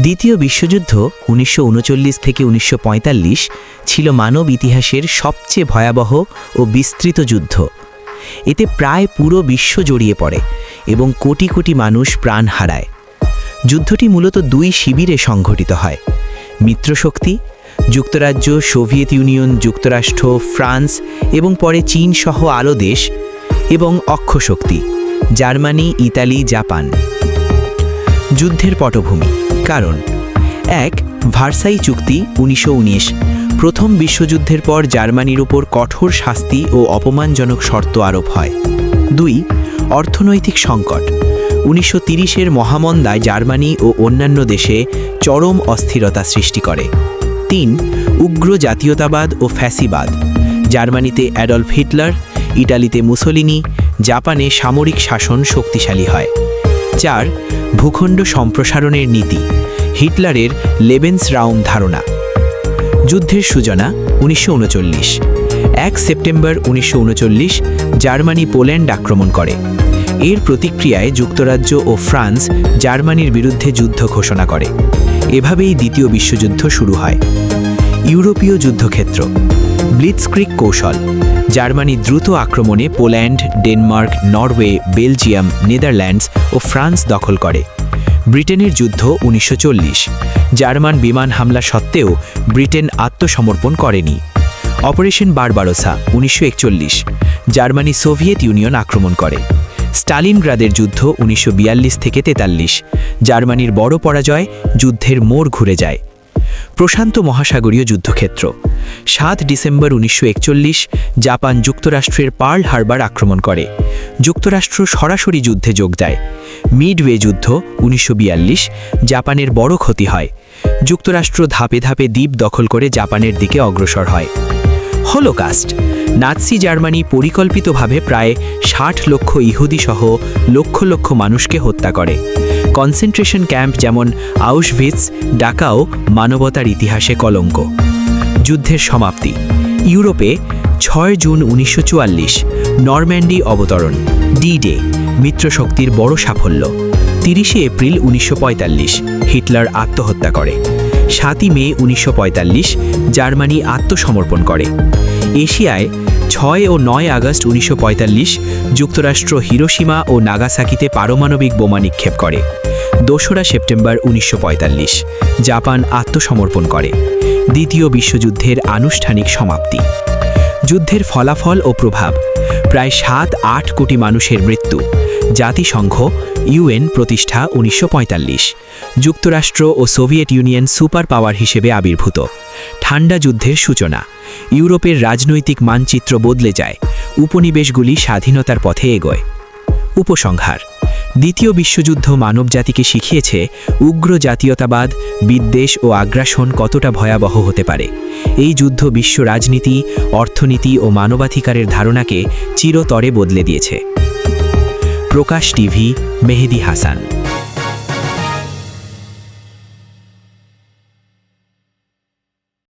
দ্বিতীয় বিশ্বযুদ্ধ উনিশশো উনচল্লিশ থেকে উনিশশো পঁয়তাল্লিশ ছিল মানব ইতিহাসের সবচেয়ে ভয়াবহ ও বিস্তৃত যুদ্ধ। এতে প্রায় পুরো বিশ্ব জড়িয়ে পড়ে এবং কোটি কোটি মানুষ প্রাণ হারায়। যুদ্ধটি মূলত দুই শিবিরে সংঘটিত হয়। মিত্রশক্তি, যুক্তরাজ্য, সোভিয়েত ইউনিয়ন, যুক্তরাষ্ট্র, ফ্রান্স এবং পরে চীন সহ আরও দেশ এবং অক্ষশক্তি জার্মানি, ইতালি, জাপান। যুদ্ধের পটভূমি কারণ। এক, ভার্সাই চুক্তি উনিশশো উনিশ। প্রথম বিশ্বযুদ্ধের পর জার্মানির ওপর কঠোর শাস্তি ও অপমানজনক শর্ত আরোপ হয়। দুই, অর্থনৈতিক সংকট। উনিশশো তিরিশের মহামন্দায় জার্মানি ও অন্যান্য দেশে চরম অস্থিরতা সৃষ্টি করে। তিন, উগ্র জাতীয়তাবাদ ও ফ্যাসিবাদ। জার্মানিতে অ্যাডলফ হিটলার, ইটালিতে মুসলিনি, জাপানে সামরিক শাসন শক্তিশালী হয়। চার ভূখণ্ড সম্প্রসারণের নীতি, হিটলারের লেবেন্স রাউম ধারণা। যুদ্ধের সূচনা উনিশশো এক সেপ্টেম্বর উনিশশো উনচল্লিশ, জার্মানি পোল্যান্ড আক্রমণ করে। এর প্রতিক্রিয়ায় যুক্তরাজ্য ও ফ্রান্স জার্মানির বিরুদ্ধে যুদ্ধ ঘোষণা করে। এভাবেই দ্বিতীয় বিশ্বযুদ্ধ শুরু হয়। ইউরোপীয় যুদ্ধক্ষেত্র ব্লিটস্ক্রিক কৌশল জার্মানি দ্রুত আক্রমণে Poland, Denmark, Norway, Belgium, Netherlands ও ফ্রান্স দখল করে। ব্রিটেনের যুদ্ধ উনিশশো চল্লিশ। জার্মান বিমান হামলা সত্ত্বেও ব্রিটেন আত্মসমর্পণ করেনি। অপারেশন বারবারোসা উনিশশো একচল্লিশ। জার্মানি সোভিয়েত ইউনিয়ন আক্রমণ করে। স্টালিনগ্রাদের যুদ্ধ উনিশশো বিয়াল্লিশ থেকে তেতাল্লিশ। জার্মানির বড় পরাজয় যুদ্ধের মোড় ঘুরে যায়। প্রশান্ত মহাসাগরীয় যুদ্ধক্ষেত্র। সাত ডিসেম্বর উনিশশো একচল্লিশ জাপান যুক্তরাষ্ট্রের পার্ল হারবার আক্রমণ করে। যুক্তরাষ্ট্র সরাসরি যুদ্ধে যোগ দেয়। মিডওয়ে যুদ্ধ উনিশশো বিয়াল্লিশ জাপানের বড় ক্ষতি হয়। যুক্তরাষ্ট্র ধাপে ধাপে দ্বীপ দখল করে জাপানের দিকে অগ্রসর হয়। হলোকাস্ট নাৎসি জার্মানি পরিকল্পিতভাবে প্রায় ষাট লক্ষ ইহুদি সহ লক্ষ লক্ষ মানুষকে হত্যা করে। কনসেন্ট্রেশন ক্যাম্প যেমন আউশভিটস ডাকাও মানবতার ইতিহাসে কলঙ্ক। যুদ্ধের সমাপ্তি। ইউরোপে ছয় জুন উনিশশো চুয়াল্লিশ, নরম্যান্ডি অবতরণ ডি ডে মিত্রশক্তির বড় সাফল্য। তিরিশে এপ্রিল উনিশশো পঁয়তাল্লিশ, হিটলার আত্মহত্যা করে। সাতই মে উনিশশো পঁয়তাল্লিশ, জার্মানি আত্মসমর্পণ করে। এশিয়ায় ছয় ও নয় আগস্ট উনিশশো পঁয়তাল্লিশ যুক্তরাষ্ট্র হিরোসীমা ও নাগাসাকিতে পারমাণবিক বোমা নিক্ষেপ করে। দোসরা সেপ্টেম্বর উনিশশো পঁয়তাল্লিশ, জাপান আত্মসমর্পণ করে। দ্বিতীয় বিশ্বযুদ্ধের আনুষ্ঠানিক সমাপ্তি। যুদ্ধের ফলাফল ও প্রভাব। প্রায় সাত আট কোটি মানুষের মৃত্যু। জাতিসংঘ, ইউএন প্রতিষ্ঠা উনিশশো পঁয়তাল্লিশ। যুক্তরাষ্ট্র ও সোভিয়েত ইউনিয়ন সুপার পাওয়ার হিসেবে আবির্ভূত। ঠান্ডা যুদ্ধের সূচনা। ইউরোপের রাজনৈতিক মানচিত্র বদলে যায়, উপনিবেশগুলি স্বাধীনতার পথে এগোয়। উপসংহার, দ্বিতীয় বিশ্বযুদ্ধ মানবজাতিকে শিখিয়েছে উগ্র জাতীয়তাবাদ, বিদ্বেষ ও আগ্রাসন কতটা ভয়াবহ হতে পারে। এই যুদ্ধ বিশ্ব রাজনীতি, অর্থনীতি ও মানবাধিকারের ধারণাকে চিরতরে বদলে দিয়েছে। প্রকাশ টিভি, মেহেদি হাসান।